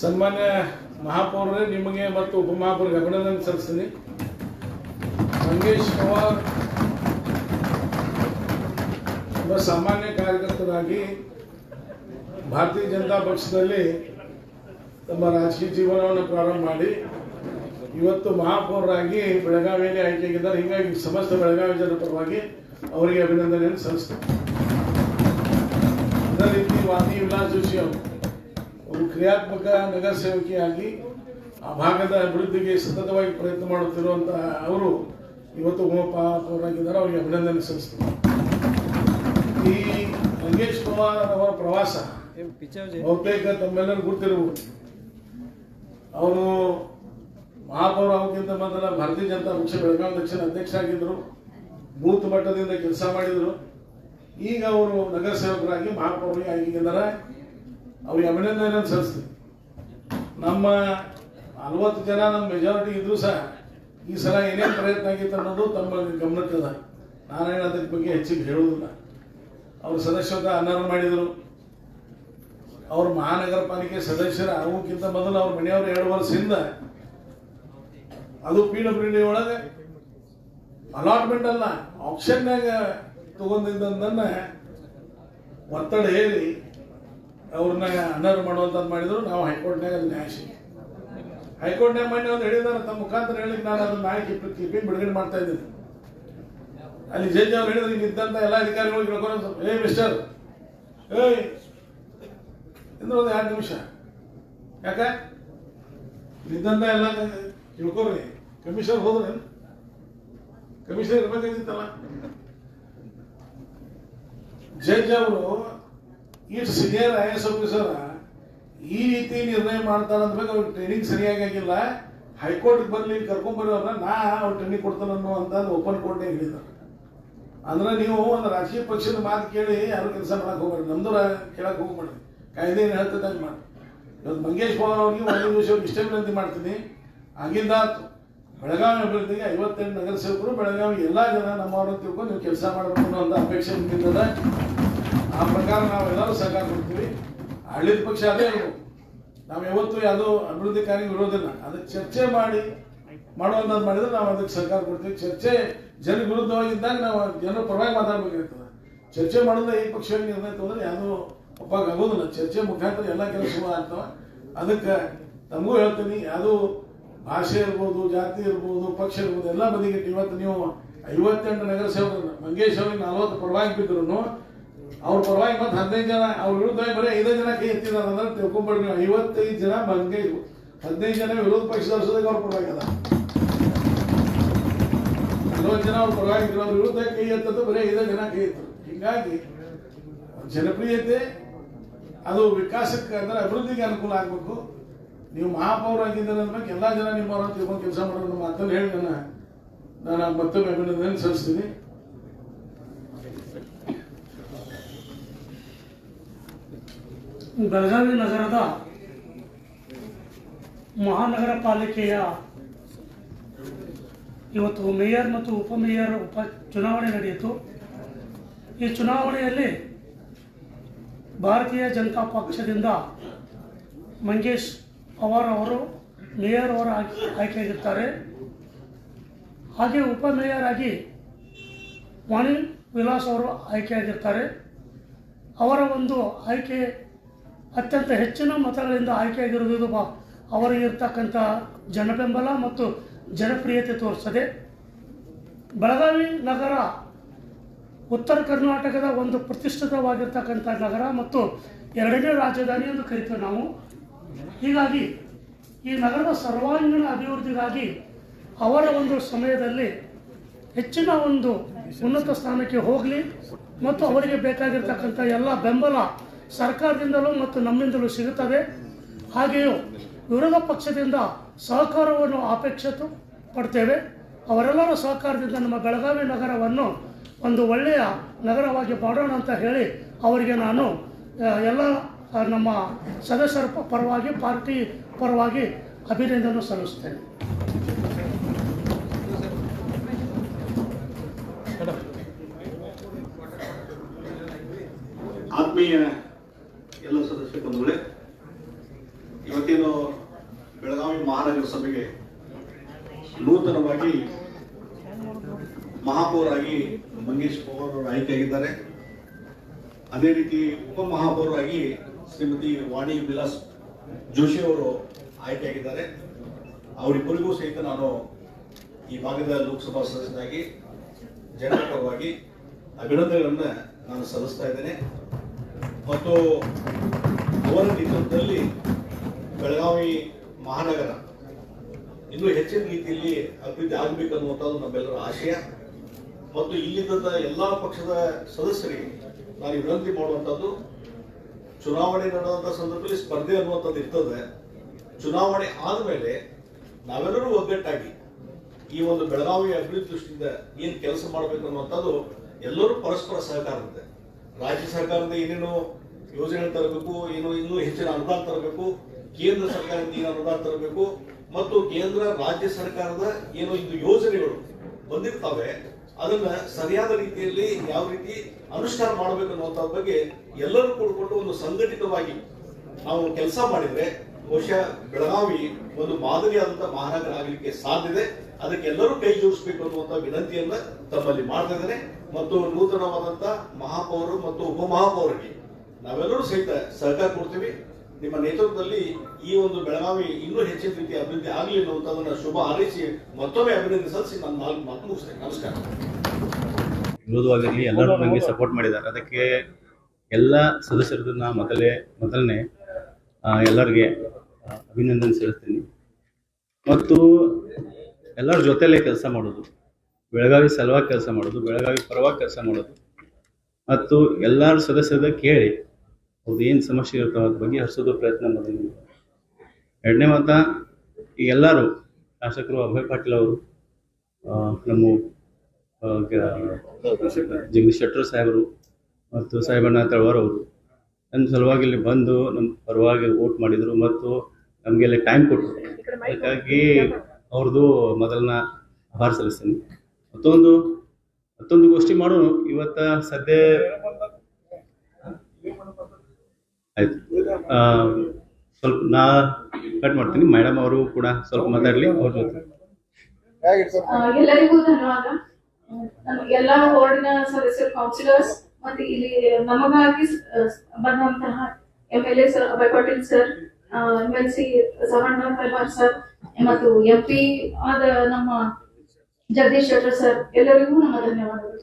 ಸನ್ಮಾನ್ಯ ಮಹಾಪೌರರೇ, ನಿಮಗೆ ಮತ್ತು ಉಪಮಹಾಪೌರಿಗೆ ಅಭಿನಂದನೆ ಸಲ್ಲಿಸ್ತೀನಿ. ಮಂಗೇಶ್ ಪವಾರ್ ಒಬ್ಬ ಸಾಮಾನ್ಯ ಕಾರ್ಯಕರ್ತರಾಗಿ ಭಾರತೀಯ ಜನತಾ ಪಕ್ಷದಲ್ಲಿ ತಮ್ಮ ರಾಜಕೀಯ ಜೀವನವನ್ನು ಪ್ರಾರಂಭ ಮಾಡಿ ಇವತ್ತು ಮಹಾಪೌರರಾಗಿ ಬೆಳಗಾವಿಯಲ್ಲಿ ಆಯ್ಕೆಯಾಗಿದ್ದಾರೆ. ಹೀಗಾಗಿ ಸಮಸ್ತ ಬೆಳಗಾವಿ ಜನರ ಪರವಾಗಿ ಅವರಿಗೆ ಅಭಿನಂದನೆಯನ್ನು ಸಲ್ಲಿಸ್ತೇನೆ. ಅದೇ ರೀತಿ ವಾದಿ ವಿಲಾಸ್ ಜೋಶಿ ಅವರು ಒಂದು ಕ್ರಿಯಾತ್ಮಕ ನಗರ ಸೇವಕಿಯಾಗಿ ಆ ಭಾಗದ ಅಭಿವೃದ್ಧಿಗೆ ಸತತವಾಗಿ ಪ್ರಯತ್ನ ಮಾಡುತ್ತಿರುವಂತ ಅವರು ಇವತ್ತು ಉಪಮಹಾಪೌರರಾಗಿದ್ದಾರೆ ಅವರಿಗೆ ಅಭಿನಂದನೆ ಸಲ್ಲಿಸ್ತೇನೆ. ಈ ಮಂಗೇಶ್ ಕುಮಾರ್ ಅವರ ಪ್ರವಾಸ ಬಹುತೇಕ ತಮ್ಮೆಲ್ಲರೂ ಗೊತ್ತಿರಬಹುದು. ಅವರು ಮಹಾಪೌರ ಅವಕ್ಕಿಂತ ಮೊದಲ ಭಾರತೀಯ ಜನತಾ ಪಕ್ಷ ಬೆಳಗಾವಿ ದಕ್ಷಿಣ ಅಧ್ಯಕ್ಷ ಆಗಿದ್ದರು. ಬೂತ್ ಮಟ್ಟದಿಂದ ಕೆಲಸ ಮಾಡಿದರು. ಈಗ ಅವರು ನಗರ ಸೇವಕರಾಗಿ ಮಹಾಪೌರರಿಗೆ ಆಗಿದ್ದಾರೆ ಅವ್ರಿಗೆ ಅಭಿನಂದನೆ ಸಲ್ಲಿಸ್ತೀವಿ ನಮ್ಮ ನಲವತ್ತು ಜನ ನಮ್ಮ ಮೆಜಾರಿಟಿ ಇದ್ರು ಸಹ ಈ ಸಲ ಏನೇನು ಪ್ರಯತ್ನ ಆಗಿತ್ತು ಅನ್ನೋದು ತಮ್ಮ ಗಮನಕ್ಕದ ನಾರಾಯಣ ಅದಕ್ಕೆ ಬಗ್ಗೆ ಹೆಚ್ಚಿಗೆ ಹೇಳುವುದಿಲ್ಲ. ಅವರು ಸದಸ್ಯತ್ವ ಅನರ್ಹ ಮಾಡಿದರು. ಅವ್ರ ಮಹಾನಗರ ಪಾಲಿಕೆ ಸದಸ್ಯರ ಆಗೋಕ್ಕಿಂತ ಮೊದಲು ಅವ್ರ ಮನೆಯವರು ಎರಡು ವರ್ಷದಿಂದ ಅದು ಪಿ ಡಬ್ಲ್ಯೂ ಡಿ ಒಳಗೆ ಅಲಾಟ್ಮೆಂಟ್ ಅಲ್ಲ ಆಪ್ಷನ್ನಾಗ ತಗೊಂಡಿದ್ದನ್ನ ಒತ್ತಡ ಹೇರಿ ಅವ್ರನ್ನ ಅನರ್ ಮಾಡುವಂಥದ್ದು ಮಾಡಿದ್ರು. ನಾವು ಹೈಕೋರ್ಟ್ನಾಗ ಅಲ್ಲಿ ನ್ಯಾಯ ಹೈಕೋರ್ಟ್ ಹೈಕೋರ್ಟ್ನಾಗ ಮೊನ್ನೆ ಒಂದು ಹೇಳಿದಾರೆ, ತಮ್ಮ ಮುಖಾಂತರ ಹೇಳಿ ನಾನು ಅದನ್ನ ನಾಳೆ ಕ್ಲಿಪ್ಪಿಂಗ್ ಬಿಡುಗಡೆ ಮಾಡ್ತಾ ಇದ್ದೀನಿ. ಅಲ್ಲಿ ಜಡ್ಜ್ ಅವ್ರು ಹೇಳಿದ್ರೆ ಇಲ್ಲಿ ಎಲ್ಲ ಅಧಿಕಾರಿಗಳು ಕೇಳ್ಕೊಂಡು ಏ ಮಿಸ್ಟರ್ ಅಂದ್ರೆ ಒಂದು ಎರಡು ನಿಮಿಷ. ಯಾಕ? ಇದ್ದಂತ ಎಲ್ಲ ತಿಳ್ಕೊರಿ. ಕಮಿಷನರ್ ಹೋದ್ರೆ ಕಮಿಷನ್ ಇರ್ಬೇಕಾಗಿತ್ತಲ್ಲ ಜಡ್ಜ್ ಅವರು ಈ ಸೀನಿಯರ್ ಐ ಎಸ್ ಆಫೀಸರ್ ಈ ರೀತಿ ನಿರ್ಣಯ ಮಾಡ್ತಾರೆ ಅಂದ್ಬೇಕು ಅವ್ರಿಗೆ ಟ್ರೈನಿಂಗ್ ಸರಿಯಾಗಿ ಆಗಿಲ್ಲ ಹೈಕೋರ್ಟ್ ಬರ್ಲಿ, ಕರ್ಕೊಂಡ್ ಅವ್ರನ್ನ ನಾ ಅವ್ರು ಟ್ರೈನಿಂಗ್ ಕೊಡ್ತಾನೆ ಅಂತ ಓಪನ್ ಕೋರ್ಟ್ನಾಗ ಹೇಳಿದ್ದಾರೆ ಅಂದ್ರೆ ನೀವು ಒಂದು ರಾಜಕೀಯ ಪಕ್ಷದ ಮಾತು ಕೇಳಿ ಯಾರು ಕೆಲಸ ಮಾಡಕ್ ಹೋಗ್ಬೇಡಿ, ನಮ್ದು ಕೇಳಕ್ಕೆ ಕೇಳಕ್ ಹೋಗ್ಬೇಡಿ. ಕಾಯ್ದೆ ಏನು ಹೇಳ್ತದಂಗೆ ಮಾಡಿ. ಇವತ್ತು ಮಂಗೇಶ್ ಪವಾರ್ ಅವ್ರಿಗೆ ಒಂದು ದಿವಸ ವಿನಂತಿ ಮಾಡ್ತೀನಿ. ಆಗಿಂದ. ಬೆಳಗಾವಿ ಅಭಿವೃದ್ಧಿಗೆ ಐವತ್ತೆಂಟು ನಗರ ಸೇವಕರು ಬೆಳಗಾವಿ ಎಲ್ಲ ಜನ ನಮ್ಮ ತಿಳ್ಕೊಂಡು ನೀವು ಕೆಲಸ ಮಾಡಬೇಕು ಒಂದು ಅಪೇಕ್ಷೆ ನಿಂತಿದ್ದದ ಆ ಪ್ರಕಾರ ನಾವೆಲ್ಲರೂ ಸಹಕಾರ ಕೊಡ್ತೀವಿ. ಆಡಳಿತ ಪಕ್ಷ ಅದೇ ನಾವು ಯಾವತ್ತೂ ಯಾವುದೋ ಅಭಿವೃದ್ಧಿ ಕಾರ್ಯ ಇರೋದಿಲ್ಲ ಅದಕ್ಕೆ ಚರ್ಚೆ ಮಾಡಿ ಮಾಡುವಂಥದ್ದು ಮಾಡಿದ್ರೆ ನಾವು ಅದಕ್ಕೆ ಸಹಕಾರ ಕೊಡ್ತೀವಿ. ಚರ್ಚೆ ಜನ ವಿರುದ್ಧವಾಗಿದ್ದಾಗ ನಾವು ಜನರ ಪರವಾಗಿ ಮಾತಾಡಬೇಕಾಗ್ತದೆ. ಚರ್ಚೆ ಮಾಡಿದ್ರೆ ಈ ಪಕ್ಷವಾಗಿ ನಿರ್ಣಯ ತಗೊಂಡ್ರೆ ಯಾವುದೂ ಒಪ್ಪಾಗ ಆಗೋದಿಲ್ಲ ಚರ್ಚೆ ಮುಖಾಂತರ ಎಲ್ಲ ಕೆಲಸ ಆಗ್ತವೆ. ಅದಕ್ಕೆ ತಮಗೂ ಹೇಳ್ತೀನಿ ಅದು ಭಾಷೆ ಇರ್ಬೋದು, ಜಾತಿ ಇರ್ಬೋದು, ಪಕ್ಷ ಇರ್ಬೋದು, ಎಲ್ಲ ಬದಿಗೆ ಇವತ್ತು ನೀವು ಐವತ್ತೆಂಟು ನಗರ ಸೇವಕರನ್ನ ಮಂಗೇಶ್ ಅವ್ರಿಗೆ ನಲ್ವತ್ತು ಪರವಾಗಿ ಬಿದ್ರು ಅವ್ರ ಪರವಾಗಿ ಮತ್ತೆ ಹದಿನೈದು ಜನ, ಅವ್ರ ವಿರುದ್ಧ ಬರೀ ಐದು ಜನ ಕೈ ಎತ್ತಿದಾರೆ ಅಂದ್ರೆ ತಿಳ್ಕೊಂಬಿಡ್ರಿ ನೀವು. ಐವತ್ತೈದು ಜನ ಮಂಗೇಶ್, ಹದಿನೈದು ಜನ ವಿರೋಧ ಪಕ್ಷದ ಸೋದಕ್ಕೆ ಅವ್ರ ಪರವಾಗಿ ಅದ ನಲ್ವತ್ತು ಜನ ಅವ್ರ ಪರವಾಗಿ ಅವ್ರ ವಿರುದ್ಧ ಕೈ ಎತ್ತದ್ದು ಬರೀ ಐದು ಜನ ಕೈ ಎತ್ತರು ಹಿಂಗಾಗಿ ಜನಪ್ರಿಯತೆ, ಅದು ವಿಕಾಸಕ್ಕೆ ಅಂದ್ರೆ ಅಭಿವೃದ್ಧಿಗೆ ಅನುಕೂಲ ಆಗಬೇಕು. ನೀವು ಮಹಾಪೌರ ಆಗಿದ್ದೀರ ಅಂದ್ಮೇಲೆ ಎಲ್ಲ ಜನ ನಿಮ್ಮವ್ರನ್ನ ತಿಳ್ಕೊಂಡು ಕೆಲಸ ಮಾಡೋದು ಮಾತನ್ನು ಹೇಳಿ ನಾನು ಮತ್ತೊಮ್ಮೆ ಅಭಿನಂದನೆ ಸಲ್ಲಿಸ್ತೀನಿ. ಬೆಳಗಾವಿ ನಗರದ ಮಹಾನಗರ ಪಾಲಿಕೆಯ ಇವತ್ತು ಮೇಯರ್ ಮತ್ತು ಉಪಮೇಯರ್ ಉಪ ಚುನಾವಣೆ ನಡೆಯಿತು. ಈ ಚುನಾವಣೆಯಲ್ಲಿ ಭಾರತೀಯ ಜನತಾ ಪಕ್ಷದಿಂದ ಮಂಗೇಶ್ ಪವಾರ್ ಅವರು ಮೇಯರ್ ಅವರು ಆಗಿ ಆಯ್ಕೆಯಾಗಿರ್ತಾರೆ ಹಾಗೆ ಉಪಮೇಯರ್ ಆಗಿ ವಾಣಿ ವಿಲಾಸ್ ಅವರು ಆಯ್ಕೆಯಾಗಿರ್ತಾರೆ ಅವರ ಒಂದು ಆಯ್ಕೆ ಅತ್ಯಂತ ಹೆಚ್ಚಿನ ಮತಗಳಿಂದ ಆಯ್ಕೆಯಾಗಿರುವುದು ಬ ಅವರಿಗಿರ್ತಕ್ಕಂಥ ಜನಬೆಂಬಲ ಮತ್ತು ಜನಪ್ರಿಯತೆ ತೋರಿಸ್ತದೆ ಬೆಳಗಾವಿ ನಗರ ಉತ್ತರ ಕರ್ನಾಟಕದ ಒಂದು ಪ್ರತಿಷ್ಠಿತವಾಗಿರ್ತಕ್ಕಂಥ ನಗರ ಮತ್ತು ಎರಡನೇ ರಾಜಧಾನಿ ಎಂದು ಕರಿತೇವೆ ನಾವು. ಹೀಗಾಗಿ ಈ ನಗರದ ಸರ್ವಾಂಗೀಣ ಅಭಿವೃದ್ಧಿಗಾಗಿ ಅವರ ಒಂದು ಸಮಯದಲ್ಲಿ ಹೆಚ್ಚಿನ ಒಂದು ಉನ್ನತ ಸ್ಥಾನಕ್ಕೆ ಹೋಗಲಿ ಮತ್ತು ಅವರಿಗೆ ಬೇಕಾಗಿರ್ತಕ್ಕಂಥ ಎಲ್ಲ ಬೆಂಬಲ ಸರ್ಕಾರದಿಂದಲೂ ಮತ್ತು ನಮ್ಮಿಂದಲೂ ಸಿಗುತ್ತದೆ. ಹಾಗೆಯೂ ವಿರೋಧ ಪಕ್ಷದಿಂದ ಸಹಕಾರವನ್ನು ಅಪೇಕ್ಷಿತ ಪಡ್ತೇವೆ. ಅವರೆಲ್ಲರ ಸಹಕಾರದಿಂದ ನಮ್ಮ ಬೆಳಗಾವಿ ನಗರವನ್ನು ಒಂದು ಒಳ್ಳೆಯ ನಗರವಾಗಿ ಮಾಡೋಣ ಅಂತ ಹೇಳಿ ಅವರಿಗೆ ನಾನು ಎಲ್ಲ ನಮ್ಮ ಸದಸ್ಯರ ಪರವಾಗಿ, ಪಾರ್ಟಿ ಪರವಾಗಿ ಅಭಿನಂದನೆ ಸಲ್ಲಿಸ್ತೇನೆ. ಆತ್ಮೀಯ ಎಲ್ಲ ಸದಸ್ಯ ಬಂಧುಗಳೇ ಇವತ್ತಿನ ಬೆಳಗಾವಿ ಮಹಾನಗರ ಸಭೆಗೆ ನೂತನವಾಗಿ ಮಹಾಪೌರಾಗಿ ಮಂಗೇಶ್ ಪೌರ್ ಆಯ್ಕೆಯಾಗಿದ್ದಾರೆ. ಅದೇ ರೀತಿ ಉಪಮಹಾಪೌರಾಗಿ ಶ್ರೀಮತಿ ವಾಣಿ ವಿಲಾಸ್ ಜೋಶಿ ಅವರು ಆಯ್ಕೆಯಾಗಿದ್ದಾರೆ ಅವರಿಬ್ಬರಿಗೂ ಸಹಿತ ನಾನು ಈ ಭಾಗದ ಲೋಕಸಭಾ ಸದಸ್ಯನಾಗಿ ಜನಪರವಾಗಿ ಅಭಿನಂದನೆಗಳನ್ನು ನಾನು ಸಲ್ಲಿಸ್ತಾ ಇದ್ದೇನೆ. ಮತ್ತು ಅವರ ನೇತೃತ್ವದಲ್ಲಿ ಬೆಳಗಾವಿ ಮಹಾನಗರ ಇನ್ನೂ ಹೆಚ್ಚಿನ ರೀತಿಯಲ್ಲಿ ಅಭಿವೃದ್ಧಿ ಆಗಬೇಕು ಅನ್ನುವಂಥದ್ದು ನಮ್ಮೆಲ್ಲರ ಆಶಯ. ಮತ್ತು ಇಲ್ಲಿದ್ದ ಎಲ್ಲ ಪಕ್ಷದ ಸದಸ್ಯರಿಗೆ ನಾನು ವಿನಂತಿ ಮಾಡುವಂಥದ್ದು ಚುನಾವಣೆ ನಡೆದಂತ ಸಂದರ್ಭದಲ್ಲಿ ಸ್ಪರ್ಧೆ ಅನ್ನುವಂಥದ್ದು ಇರ್ತದೆ. ಚುನಾವಣೆ ಆದಮೇಲೆ ನಾವೆಲ್ಲರೂ ಒಗ್ಗಟ್ಟಾಗಿ ಈ ಒಂದು ಬೆಳಗಾವಿ ಅಭಿವೃದ್ಧಿ ದೃಷ್ಟಿಯಿಂದ ಏನು ಕೆಲಸ ಮಾಡಬೇಕು ಅನ್ನುವಂಥದ್ದು ಎಲ್ಲರೂ ಪರಸ್ಪರ ಸಹಕಾರ ಇರುತ್ತೆ. ರಾಜ್ಯ ಸರ್ಕಾರದಿಂದ ಏನೇನು ಯೋಜನೆ ತರಬೇಕು, ಏನು ಇನ್ನೂ ಹೆಚ್ಚಿನ ಅನುದಾನ ತರಬೇಕು, ಕೇಂದ್ರ ಸರ್ಕಾರದಿಂದ ಏನು ಅನುದಾನ ತರಬೇಕು, ಮತ್ತು ಕೇಂದ್ರ, ರಾಜ್ಯ ಸರ್ಕಾರದ ಏನು ಇದು ಯೋಜನೆಗಳು ಬಂದಿರ್ತಾವೆ. ಅದನ್ನ ಸರಿಯಾದ ರೀತಿಯಲ್ಲಿ ಯಾವ ರೀತಿ ಅನುಷ್ಠಾನ ಮಾಡಬೇಕು ಅನ್ನುವಂಥ ಬಗ್ಗೆ ಎಲ್ಲರೂ ಕೂಡಿಕೊಂಡು ಒಂದು ಸಂಘಟಿತವಾಗಿ ನಾವು ಕೆಲಸ ಮಾಡಿದ್ರೆ ಬಹುಶಃ ಬೆಳಗಾವಿ ಒಂದು ಮಾದರಿಯಾದಂತಹ ಮಹಾನಗರ ಆಗಲಿಕ್ಕೆ ಸಾಧ್ಯತೆ ಅದಕ್ಕೆ ಎಲ್ಲರೂ ಕೈ ಜೋಡಿಸಬೇಕು ಅನ್ನುವಂತ ವಿನಂತಿಯನ್ನ ತಮ್ಮಲ್ಲಿ ಮಾಡ್ತಾ ಇದ್ದೇನೆ. ಮತ್ತು ನೂತನವಾದಂತಹ ಮಹಾಪೌರರು ಮತ್ತು ಉಪಮಹಾಪೌರರಿಗೆ ನಾವೆಲ್ಲರೂ ಸಹಿತ ಸಹಕಾರ ಕೊಡ್ತೀವಿ. ನಿಮ್ಮ ನೇತೃತ್ವದಲ್ಲಿ ಈ ಒಂದು ಬೆಳಗಾವಿ ಇನ್ನೂ ಹೆಚ್ಚಿನ ರೀತಿ ಅಭಿವೃದ್ಧಿ ಆಗಲಿ ಅನ್ನುವಂಥದ್ದನ್ನ ಶುಭ ಹಾರೈಸಿ ಮತ್ತೊಮ್ಮೆ ಅಭಿನಂದನೆ ಸಲ್ಲಿಸಿ ನಾನು ನಾಲ್ಕು ಮಾತು ಮುಗಿಸ್ತೇನೆ. ನಮಸ್ಕಾರ. ಮೃದುವಾಗಿರಲಿ ಎಲ್ಲರೂ ನನಗೆ ಸಪೋರ್ಟ್ ಮಾಡಿದ್ದಾರೆ. ಅದಕ್ಕೆ ಎಲ್ಲ ಸದಸ್ಯರದ್ದು ನಾ ಮೊದಲೇ ಮೊದಲನೇ ಎಲ್ಲರಿಗೆ ಅಭಿನಂದನೆ ಸಲ್ಲಿಸ್ತೀನಿ. ಮತ್ತು ಎಲ್ಲರ ಜೊತೆಯಲ್ಲೇ ಕೆಲಸ ಮಾಡೋದು, ಬೆಳಗಾವಿ ಸಲುವಾಗಿ ಕೆಲಸ ಮಾಡೋದು, ಬೆಳಗಾವಿ ಪರವಾಗಿ ಕೆಲಸ ಮಾಡೋದು. ಮತ್ತು ಎಲ್ಲರ ಸದಸ್ಯರ ಕೇಳಿ ಅವ್ರದ್ದು ಏನು ಸಮಸ್ಯೆ ಇರ್ತಾವೆ ಅದ್ರ ಬಗ್ಗೆ ಹರಿಸೋದು ಪ್ರಯತ್ನ ಮಾಡೋದು. ಎರಡನೇ ಮಾತ, ಈಗ ಎಲ್ಲರೂ ಶಾಸಕರು ಅಭಯ್ ಪಾಟೀಲ್ ಅವರು ನಮ್ಮ ಜಗದೀಶ್ ಶೆಟ್ಟರ್ ಸಾಹೇಬರು ಮತ್ತು ಸಾಹೇಬಣ್ಣ ತಳವಾರ್ ಅವರು ನನ್ನ ಸಲುವಾಗಿ ಇಲ್ಲಿ ಬಂದು ನಮ್ಮ ಪರವಾಗಿ ವೋಟ್ ಮಾಡಿದರು ಮತ್ತು ನಮಗೆಲ್ಲ ಟೈಮ್ ಕೊಟ್ಟರು ಅದಕ್ಕಾಗಿ ಅವ್ರದ್ದು ಮೊದಲನ ಆಭಾರ ಸಲ್ಲಿಸ್ತೀನಿ. ಮತ್ತೊಂದು ಮತ್ತೊಂದು ಗೋಷ್ಠಿ ಮಾಡೋಣ. ಇವತ್ತ ಸದ್ಯ ಆಯ್ತು. ಸ್ವಲ್ಪ ನಾ ಕಟ್ ಮಾಡ್ತೀನಿ. ಮೇಡಮ್ ಅವರು ಕೂಡ ಸ್ವಲ್ಪ ಮಾತಾಡಲಿ. ಅವ್ರ ಜೊತೆ. ಎಲ್ಲರಿಗೂ ಧನ್ಯವಾದ. ಎಲ್ಲ ವಾರ್ಡಿನ ಸದಸ್ಯರು ಕೌನ್ಸಿಲರ್ಸ್ ಮತ್ತೆ ಇಲ್ಲಿ ನಮಗಾಗಿ ಬಂದಂತಹ M L A sir Abhay Patil sir M L C Savanna Paivar sir ಮತ್ತು ಎಂ ಪಿ ಆದ ನಮ್ಮ ಜಗದೀಶ್ ಶೆಟ್ಟರ್ ಸರ್ ಎಲ್ಲರಿಗೂ ನಮ್ಮ ಧನ್ಯವಾದಗಳು.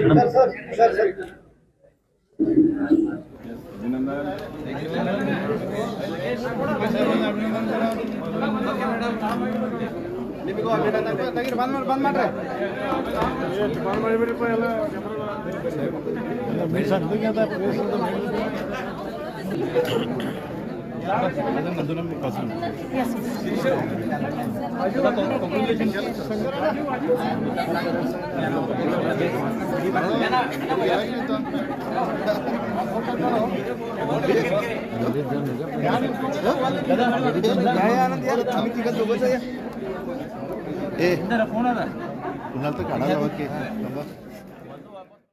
ಕಂಗ್ರ್ಯಾಚುಲೇಷನ್ಸ್ ಅಭಿನಂದನೆಗಳು ए कुणाला तर काढायला हवं की